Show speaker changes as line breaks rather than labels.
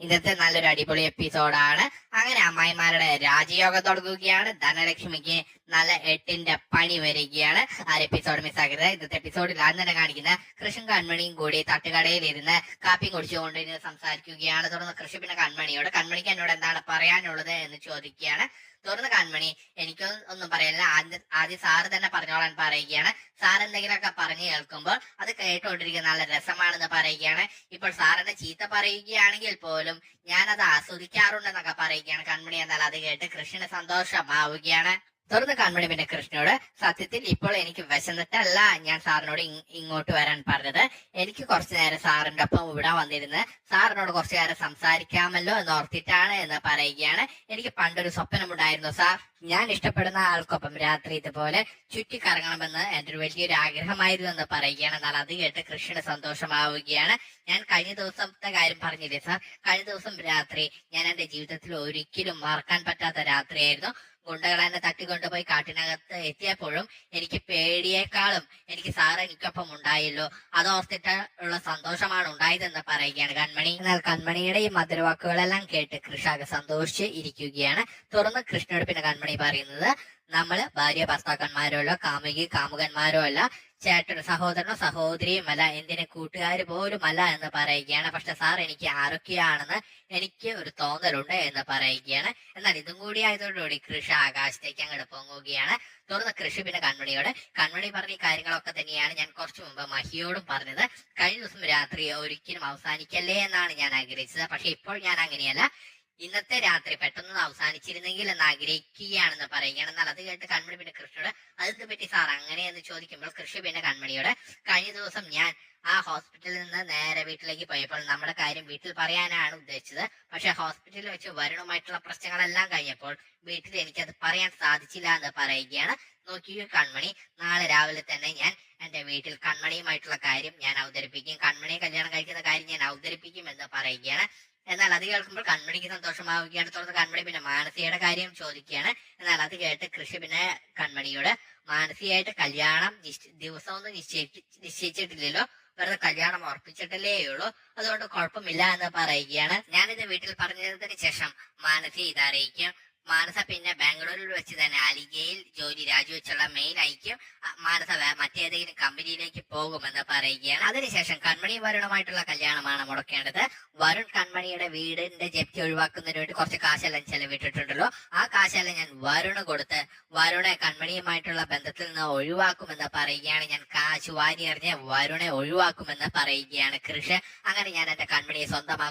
ഇന്നത്തെ നല്ലൊരു അടിപൊളി എപ്പിസോഡാണ് അങ്ങനെ അമ്മായിമാരുടെ രാജയോഗം തുടങ്ങുകയാണ്. ധനലക്ഷ്മിക്ക് നല്ല എട്ടിന്റെ പണി വരികയാണ്. ആ എപ്പിസോഡ് മിസ്സാക്കരുത് ഇന്നത്തെ എപ്പിസോഡിൽ ആദ്യം തന്നെ കാണിക്കുന്ന കൃഷ്ണൻ കൺമണിയും കൂടി തട്ടുകടയിൽ ഇരുന്ന് കാപ്പി കുടിച്ചുകൊണ്ട് ഇരുന്ന് സംസാരിക്കുകയാണ്. തുടർന്ന് കൃഷി പിന്നെ കൺമണിയോട്. കൺമണിക്ക് എന്നോട് എന്താണ് പറയാനുള്ളത് എന്ന് ചോദിക്കുകയാണ്. തുറന്ന് കൺമണി എനിക്ക് ഒന്നും പറയാനില്ല. ആദ്യം ആദ്യം സാറ് തന്നെ പറഞ്ഞോളാൻ പറയുകയാണ്. സാർ എന്തെങ്കിലുമൊക്കെ പറഞ്ഞു കേൾക്കുമ്പോൾ അത് കേട്ടുകൊണ്ടിരിക്കുന്ന നല്ല രസമാണെന്ന് പറയുകയാണ്. ഇപ്പോൾ സാറിന്റെ ചീത്ത പറയുകയാണെങ്കിൽ പോലും ഞാനത് ആസ്വദിക്കാറുണ്ടെന്നൊക്കെ പറയുകയാണ്. കൺമണി എന്നാൽ അത് കേട്ട് കൃഷ്ണന് സന്തോഷമാവുകയാണ്. തുടർന്ന് കൺമണി പിന്നെ കൃഷ്ണനോട് സത്യത്തിൽ ഇപ്പോൾ എനിക്ക് വിശന്നിട്ടല്ല ഞാൻ സാറിനോട് ഇങ്ങോട്ട് വരാൻ പറഞ്ഞത്. എനിക്ക് കുറച്ചു നേരം സാറിന്റെ ഒപ്പം ഇവിടെ വന്നിരുന്ന് സാറിനോട് കുറച്ചു നേരം സംസാരിക്കാമല്ലോ എന്ന് ഓർത്തിട്ടാണ് എന്ന് പറയുകയാണ്. എനിക്ക് പണ്ടൊരു സ്വപ്നമുണ്ടായിരുന്നു സാർ. ഞാൻ ഇഷ്ടപ്പെടുന്ന ആൾക്കൊപ്പം രാത്രി ഇതുപോലെ ചുറ്റിക്കറങ്ങണമെന്ന് എന്റെ ഒരു വലിയൊരു ആഗ്രഹമായിരുന്നു എന്ന് പറയുകയാണ്. എന്നാൽ അത് കേട്ട് കൃഷ്ണന് സന്തോഷമാവുകയാണ്. ഞാൻ കഴിഞ്ഞ ദിവസത്തെ കാര്യം പറഞ്ഞില്ലേ സാർ? കഴിഞ്ഞ ദിവസം രാത്രി ഞാൻ എന്റെ ജീവിതത്തിൽ ഒരിക്കലും മറക്കാൻ പറ്റാത്ത രാത്രിയായിരുന്നു. ഗുണ്ടകൾ എന്നെ തട്ടിക്കൊണ്ടുപോയി കാട്ടിനകത്ത് എത്തിയപ്പോഴും എനിക്ക് പേടിയേക്കാളും എനിക്ക് സാറ് എനിക്കൊപ്പം ഉണ്ടായല്ലോ. അതോർത്തിട്ട് ഉള്ള സന്തോഷമാണ് ഉണ്ടായതെന്ന് പറയുകയാണ് കൺമണി. എന്നാൽ കൺമണിയുടെ ഈ മധുരവാക്കുകളെല്ലാം കേട്ട് കൃഷാകെ സന്തോഷിച്ച് ഇരിക്കുകയാണ്. തുറന്ന് കൃഷ്ണയോട് പിന്നെ കൺമണി പറയുന്നത് നമ്മൾ ഭാര്യ ഭർത്താക്കന്മാരോ അല്ല കാമുകി കാമുകന്മാരോ അല്ല ചേട്ടനോ സഹോദരനോ സഹോദരിയുമല്ല എന്തിനെ കൂട്ടുകാർ പോലും അല്ല എന്ന് പറയുകയാണ്. പക്ഷെ സാർ എനിക്ക് ആരൊക്കെയാണെന്ന് എനിക്ക് ഒരു തോന്നലുണ്ട് എന്ന് പറയുകയാണ്. എന്നാൽ ഇതും കൂടി ആയതോടുകൂടി കൃഷി ആകാശത്തേക്ക് അങ്ങോട്ട് പൊങ്ങുകയാണ്. തുടർന്ന് കൃഷി പിന്നെ കൺമണിയോട്. കൺമണി പറഞ്ഞ കാര്യങ്ങളൊക്കെ തന്നെയാണ് ഞാൻ കുറച്ചു മുമ്പ് മഹിയോടും പറഞ്ഞത്. കഴിഞ്ഞ ദിവസം രാത്രി ഒരിക്കലും അവസാനിക്കല്ലേ എന്നാണ് ഞാൻ ആഗ്രഹിച്ചത്. പക്ഷെ ഇപ്പോൾ ഞാൻ അങ്ങനെയല്ല. ഇന്നത്തെ രാത്രി പെട്ടെന്ന് അവസാനിച്ചിരുന്നെങ്കിൽ എന്ന് ആഗ്രഹിക്കുകയാണെന്ന് പറയുകയാണ്. എന്നാൽ അത് കേട്ട് കൺമണി പിന്നെ കൃഷിയോട് അതിനെ പറ്റി സാർ? അങ്ങനെയെന്ന് ചോദിക്കുമ്പോൾ കൃഷി പിന്നെ കൺമണിയോട് കഴിഞ്ഞ ദിവസം ഞാൻ ആ ഹോസ്പിറ്റലിൽ നിന്ന് നേരെ വീട്ടിലേക്ക് പോയപ്പോൾ നമ്മുടെ കാര്യം വീട്ടിൽ പറയാനാണ് ഉദ്ദേശിച്ചത്. പക്ഷെ ഹോസ്പിറ്റലിൽ വെച്ച് വരുണുമായിട്ടുള്ള പ്രശ്നങ്ങളെല്ലാം കഴിഞ്ഞപ്പോൾ വീട്ടിൽ എനിക്കത് പറയാൻ സാധിച്ചില്ല എന്ന് പറയുകയാണ്. നോക്കിയോ കൺമണി നാളെ രാവിലെ തന്നെ ഞാൻ എന്റെ വീട്ടിൽ കൺമണിയുമായിട്ടുള്ള കാര്യം ഞാൻ അവതരിപ്പിക്കും. കൺമണിയെ കല്യാണം കഴിക്കുന്ന കാര്യം ഞാൻ അവതരിപ്പിക്കും എന്ന് പറയുകയാണ്. എന്നാൽ അത് കേൾക്കുമ്പോൾ കൺമണിക്ക് സന്തോഷമാവുകയാണ്. തുടർന്ന് കൺമണി പിന്നെ മാനസിയുടെ കാര്യം ചോദിക്കുകയാണ്. എന്നാൽ അത് കേട്ട് കൃഷി പിന്നെ കൺമണിയോട് മാനസികമായിട്ട് കല്യാണം ദിവസമൊന്നും നിശ്ചയിച്ച് നിശ്ചയിച്ചിട്ടില്ലല്ലോ. വെറുതെ കല്യാണം ഉറപ്പിച്ചിട്ടല്ലേ ഉള്ളൂ. അതുകൊണ്ട് കുഴപ്പമില്ല എന്ന് പറയുകയാണ്. ഞാനിത് വീട്ടിൽ പറഞ്ഞതിന് ശേഷം മാനസി ഇത് അറിയിക്കും മാനസ പിന്നെ ബാംഗ്ലൂരിൽ വെച്ച് തന്നെ അലിഗയിൽ ജോലി രാജിവെച്ചുള്ള അയക്കും. അ, മാനസ മറ്റേതെങ്കിലും കമ്പനിയിലേക്ക് പോകുമെന്ന് പറയുകയാണ്. അതിനുശേഷം കൺമണി വരുണുമായിട്ടുള്ള കല്യാണമാണ് മുടക്കേണ്ടത്. വരുൺ കൺമണിയുടെ വീടിന്റെ ജപ്തി ഒഴിവാക്കുന്നതിന് വേണ്ടി കുറച്ച് കാശെല്ലാം ചെലവിട്ടിട്ടുണ്ടല്ലോ. ആ കാശെല്ലാം ഞാൻ വരുണ് കൊടുത്ത് വരുണെ കൺമണിയുമായിട്ടുള്ള ബന്ധത്തിൽ നിന്ന് ഒഴിവാക്കുമെന്ന് പറയുകയാണ്. ഞാൻ കാശ് വാരി എറിഞ്ഞ് വരുണെ ഒഴിവാക്കുമെന്ന് പറയുകയാണ് കൃഷി അങ്ങനെ ഞാൻ എന്റെ കൺമണിയെ സ്വന്തമാക്കും